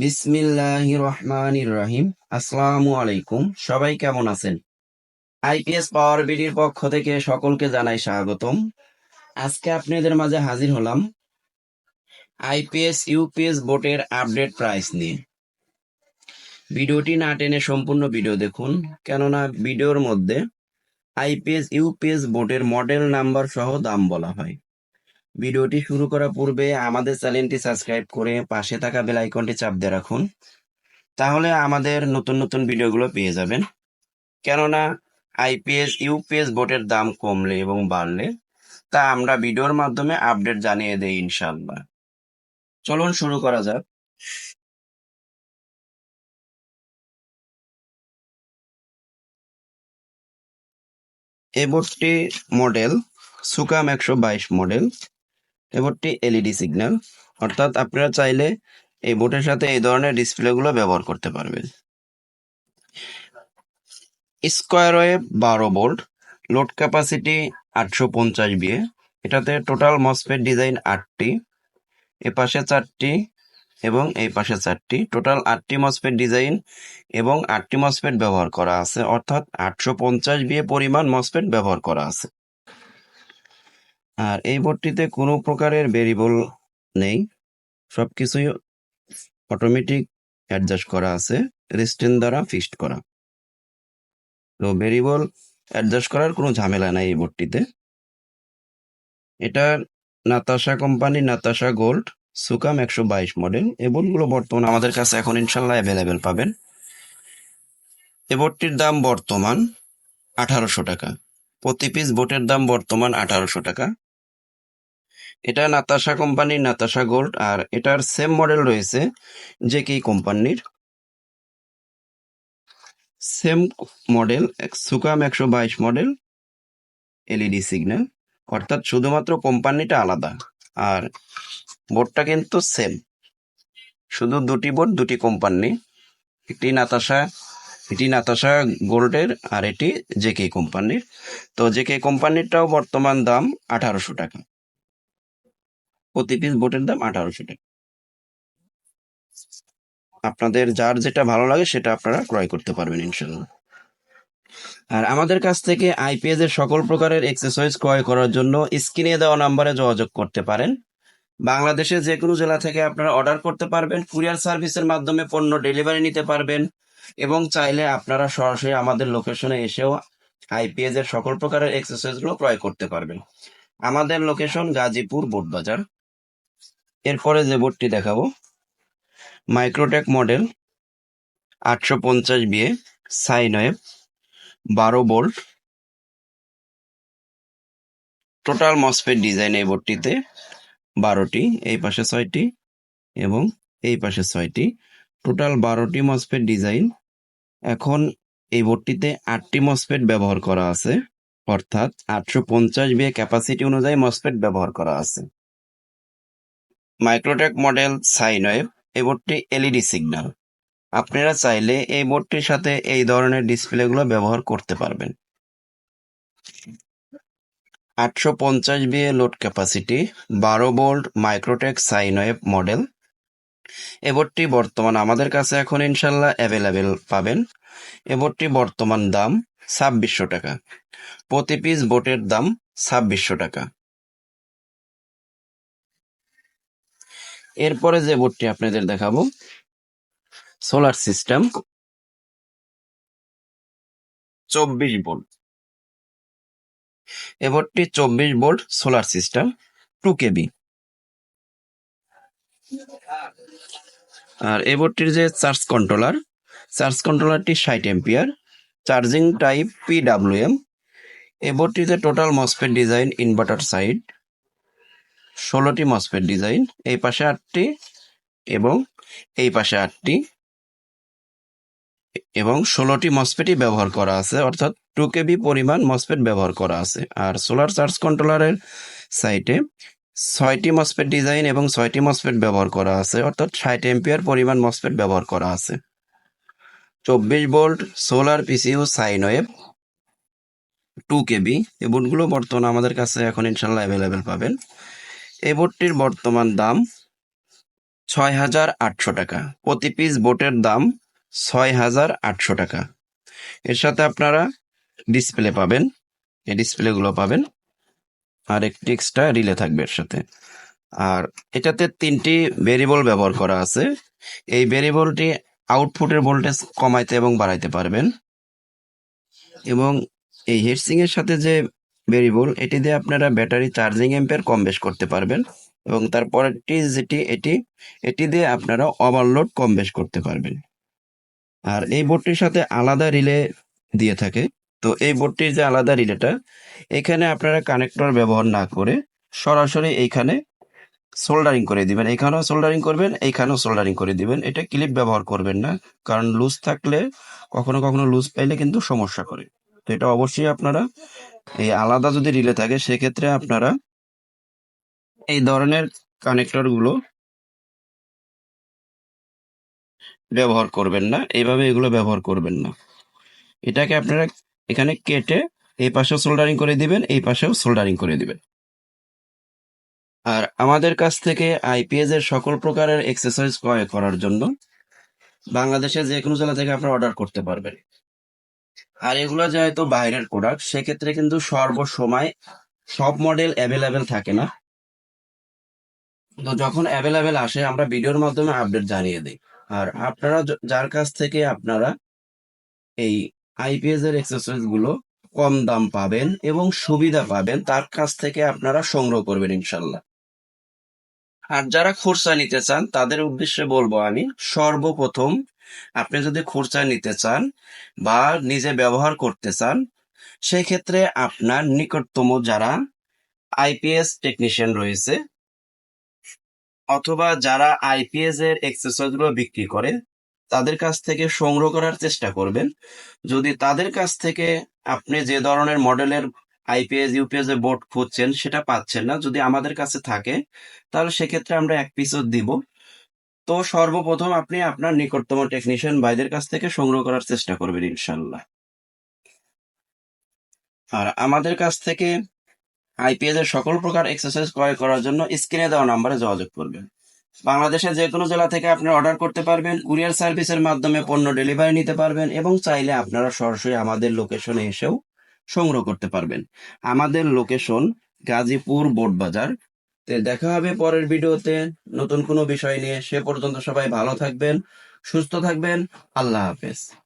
বিসমিল্লাহ রহমানির রহিম আসসালামু আলাইকুম সবাই কেমন আছেন? আইপিএস পাওয়ার বিডির পক্ষ থেকে সকলকে জানাই স্বাগতম। আজকে আপনাদের মাঝে হাজির হলাম আইপিএস ইউপিএস বোর্ডের আপডেট প্রাইস নিয়ে। ভিডিওটি না টেনে সম্পূর্ণ ভিডিও দেখুন, কেননা ভিডিওর মধ্যে আইপিএস ইউপিএস বোর্ডের মডেল নাম্বার সহ দাম বলা হয়। ভিডিওটি শুরু করার পূর্বে আমাদের চ্যানেলটি সাবস্ক্রাইব করে পাশে থাকা বেল আইকনটি চাপ দিয়ে রাখুন। তাহলে আমাদের নতুন নতুন ভিডিওগুলো পেয়ে যাবেন। কেননা আইপিএস, ইউপিএস বোর্ডের দাম কমলে এবং বাড়লে, তা আমরা ভিডিওর মাধ্যমে আপডেট জানিয়ে দেই ইনশাল্লাহ চলুন শুরু করা যাক। এই বোর্ডটি মডেল, সুকাম একশো বাইশ মডেল। এই এলইডি সিগন্যাল অর্থাৎ আপনারা চাইলে এই বোর্ডের সাথে এই ধরনের ডিসপ্লেগুলো ব্যবহার করতে পারবেন। স্কোয়ার ওয়েভ বারো বোর্ড লোড ক্যাপাসিটি আটশো পঞ্চাশ বিয়ে এটাতে টোটাল মসফেট ডিজাইন আটটি, এ পাশে চারটি এবং এই পাশে চারটি। টোটাল আটটি মসফেট ডিজাইন এবং আটটি মসফেট ব্যবহার করা আছে, অর্থাৎ আটশো পঞ্চাশ বিয়ে পরিমাণ মসফেট ব্যবহার করা আছে। আর এই বোর্ডটিতে কোনো প্রকারের ভেরিয়েবল নেই। সবকিছুই অটোমেটিক অ্যাডজাস্ট করা আছে রেস্টেন দ্বারা ফিক্সড করা। তো ভেরিয়েবল অ্যাডজাস্ট করার কোনো ঝামেলা নাই এই বোর্ডটিতে এটা Natasha company Natasha gold Sukam একশো বাইশ মডেল এই বোর্ডগুলো বর্তমান আমাদের কাছে এখন ইনশাল্লাহ অ্যাভেলেবেল পাবেন। এই বোর্ডটির দাম বর্তমান আঠারোশো টাকা। প্রতি পিস বোটের দাম বর্তমান আঠারোশো টাকা। এটা নাতাশা কোম্পানির নাতাশা গোল্ড আর এটার সেম মডেল রয়েছে যে কি কোম্পানির সেম মডেল সুকাম একশো বাইশ মডেল এলইডি সিগন্যাল অর্থাৎ শুধুমাত্র কোম্পানিটা আলাদা, আর বোর্ডটা কিন্তু সেম শুধু দুটি বোর্ড দুটি কোম্পানি একটি নাতাশা এটি নাতাশা গোল্ডের আর এটি জেকে কোম্পানির তো জেকে কোম্পানিরটাও বর্তমান দাম আঠারোশো টাকা। প্রতি পিস বোটের দাম আঠারোশো টাকা। আপনাদের যার যেটা ভালো লাগে সেটা আপনারা ক্রয় করতে পারবেন ইনশাল্লাহ আর আমাদের কাছ থেকে আইপিএস এর সকল প্রকারের এক্সারসাইজ ক্রয় করার জন্য স্ক্রিনে দেওয়া নাম্বারে যোগাযোগ করতে পারেন। বাংলাদেশের যে কোনো জেলা থেকে আপনারা অর্ডার করতে পারবেন কুরিয়ার সার্ভিসের মাধ্যমে পণ্য ডেলিভারি নিতে পারবেন এবং চাইলে আপনারা সরাসরি আমাদের লোকেশনে এসেও আইপিএস এর সকল প্রকারের এক্সারসাইজগুলো ক্রয় করতে পারবেন। আমাদের লোকেশন গাজীপুর বোটবাজার। এরপরে যে বোর্ডটি দেখাবো মাইক্রোটেক মডেল আটশো পঞ্চাশ বিয়ে সাইন ওয়েভ বারো বোল্ট। টোটাল মসফেট ডিজাইন এই বোর্ডটিতে বারোটি, এই পাশে ছয়টি এবং এই পাশে ছয়টি। টোটাল বারোটি মসফেট ডিজাইন এখন এই বোর্ডটিতে আটটি মসফেট ব্যবহার করা আছে, অর্থাৎ আটশো পঞ্চাশ বিয়ে ক্যাপাসিটি অনুযায়ী মসফেট ব্যবহার করা আছে। মাইক্রোটেক মডেল সাইন ওয়েভ এই বোর্ডটি এলইডি সিগন্যাল। আপনারা চাইলে এই বোর্ডটির সাথে এই ধরনের ডিসপ্লেগুলো ব্যবহার করতে পারবেন। আটশো পঞ্চাশ বিয়ে লোড ক্যাপাসিটি, বারো volt Microtek sine wave model. এ বোর্ডটি বর্তমান আমাদের কাছে এখন ইনশাল্লাহ অ্যাভেলেবেল পাবেন। এ বোর্ডটি বর্তমান দাম ছাব্বিশশো টাকা। প্রতি পিস বোটের দাম ছাব্বিশশো টাকা। এরপরে যে বোর্ডটি আপনাদের দেখাবো সোলার সিস্টেম চব্বিশ বোল্ট এ বোর্ডটি চব্বিশ volt solar system two KB আর এই বোর্ডটির যে চার্জ কন্ট্রোলার চার্জ কন্ট্রোলারটি ষাট ampere charging type P W M এই বোর্ডটিতে total MOSFET design inverter side ষোলোটি মসফেট ডিজাইন, এই পাশে আটটি এবং এই পাশে আটটি এবং ষোলোটি মসফেটই ব্যবহার করা আছে, অর্থাৎ টু কেবি পরিমাণ মসফেট ব্যবহার করা আছে। আর সোলার চার্জ কন্ট্রোলারের সাইটে ছয়টি মসফেট ডিজাইন এবং ছয়টি মসফেট ব্যবহার করা আছে, অর্থাৎ ষাট এম্পিয়ার পরিমাণ মসফেট ব্যবহার করা আছে। চব্বিশ volt solar PCU sine wave two KB এই বোর্ডগুলো বর্তমানে আমাদের কাছে এখন ইনশাল্লাহ অ্যাভেলেবেল পাবেন। এই বোর্ডটির বর্তমান দাম ছয় হাজার আটশো টাকা। প্রতি পিস বোটের দাম ছয় হাজার আটশো টাকা। এর সাথে আপনারা ডিসপ্লে পাবেন, এই ডিসপ্লেগুলো পাবেন, আর একটি এক্সট্রা রিলে থাকবে এর সাথে। আর এটাতে তিনটি ভেরিয়েবল ব্যবহার করা আছে। এই ভেরিয়েবলটি আউটপুটের ভোল্টেজ কমাইতে এবং বাড়াইতে পারবেন। এবং এই হেডসিং এর সাথে যে ভেরিয়েবল এটি দিয়ে আপনারা ব্যাটারি চার্জিং এম্পের কম বেশ করতে পারবেন এবং তারপরেরটি যেটি, এটি এটি দিয়ে আপনারা ওভারলোড কম বেশ করতে পারবেন। আর এই বোর্ডটির সাথে আলাদা রিলে দিয়ে থাকে। তো এই বোর্ডটির যে আলাদা রিলেটা এখানে আপনারা কানেক্টর ব্যবহার না করে সরাসরি এইখানে সোল্ডারিং করে দিবেন। এখানেও সোল্ডারিং করবেন, এইখানেও সোল্ডারিং করে দিবেন। এটা ক্লিপ ব্যবহার করবেন না, কারণ লুজ থাকলে কখনো কখনো লুজ পাইলে কিন্তু সমস্যা করে। তো এটা অবশ্যই আপনারা এই আলাদা যদি রিলে থাকে, সেক্ষেত্রে আপনারা এই ধরনের কানেক্টরগুলো ব্যবহার করবেন না। এইভাবে এগুলো ব্যবহার করবেন না। এটাকে আপনারা এখানে কেটে এই পাশেও সোল্ডারিং করে দিবেন, এই পাশেও সোল্ডারিং করে দিবেন। আর আমাদের কাছ থেকে আইপিএস এর সকল প্রকারের এক্সারসাইজ ক্রয় করার জন্য বাংলাদেশের যে কোনো জেলা থেকে আপনারা অর্ডার করতে পারবেন। আর এগুলো যেহেতু বাইরের প্রোডাক্ট সেক্ষেত্রে কিন্তু সর্বসময় সব মডেল অ্যাভেলেবেল থাকে না। তো যখন অ্যাভেলেবেল আসে, আমরা ভিডিওর মাধ্যমে আপডেট জানিয়ে দিই। আর আপনারা যার কাছ থেকে আপনারা এই আইপিএস এর এক্সারসাইজগুলো কম দাম পাবেন এবং সুবিধা পাবেন, তার কাছ থেকে আপনারা সংগ্রহ করবেন ইনশাল্লাহ। আর যারা খুরসা নিতে চান, তাদের উদ্দেশ্যে বলব আমি, সর্বপ্রথম আপনি যদি খুরসা নিতে চান বা নিজে ব্যবহার করতে চান সেই ক্ষেত্রে আপনার নিকটতম যারা আইপিএস টেকনিশিয়ান রয়েছে অথবা যারা আইপিএস এর এক্সেসরিজগুলো বিক্রি করে, তাদের কাছ থেকে সংগ্রহ করার চেষ্টা করবেন। যদি তাদের কাছ থেকে আপনি যে ধরনের মডেলের আইপিএস ইউপিএস এর বোর্ড খুঁজছেন, সেটা পাচ্ছেন না, যদি আমাদের কাছে থাকে, তাহলে সেক্ষেত্রে আমরা এক পিসও দিব। তো সর্বপ্রথম আপনি আপনার নিকটতম টেকনিশিয়ান ভাইদের কাছ থেকে সংগ্রহ করার চেষ্টা করবেন ইনশাল্লাহ আর আমাদের কাছ থেকে আইপিএস এর সকল প্রকার এক্সারসাইজ ক্রয় করার জন্য স্ক্রিনে দেওয়া নাম্বারে যোগাযোগ করবেন। বাংলাদেশের যে কোনো জেলা থেকে আপনি অর্ডার করতে পারবেন কুরিয়ার সার্ভিসের মাধ্যমে পণ্য ডেলিভারি নিতে পারবেন এবং চাইলে আপনারা সরাসরি আমাদের লোকেশনে এসেও সংগ্রহ করতে পারবেন। আমাদের লোকেশন গাজীপুর বোট বাজার দেখা হবে পরের ভিডিওতে। নতুন কোনো বিষয় নিয়ে সে পর্যন্ত সবাই ভালো থাকবেন, সুস্থ থাকবেন। আল্লাহ হাফেজ।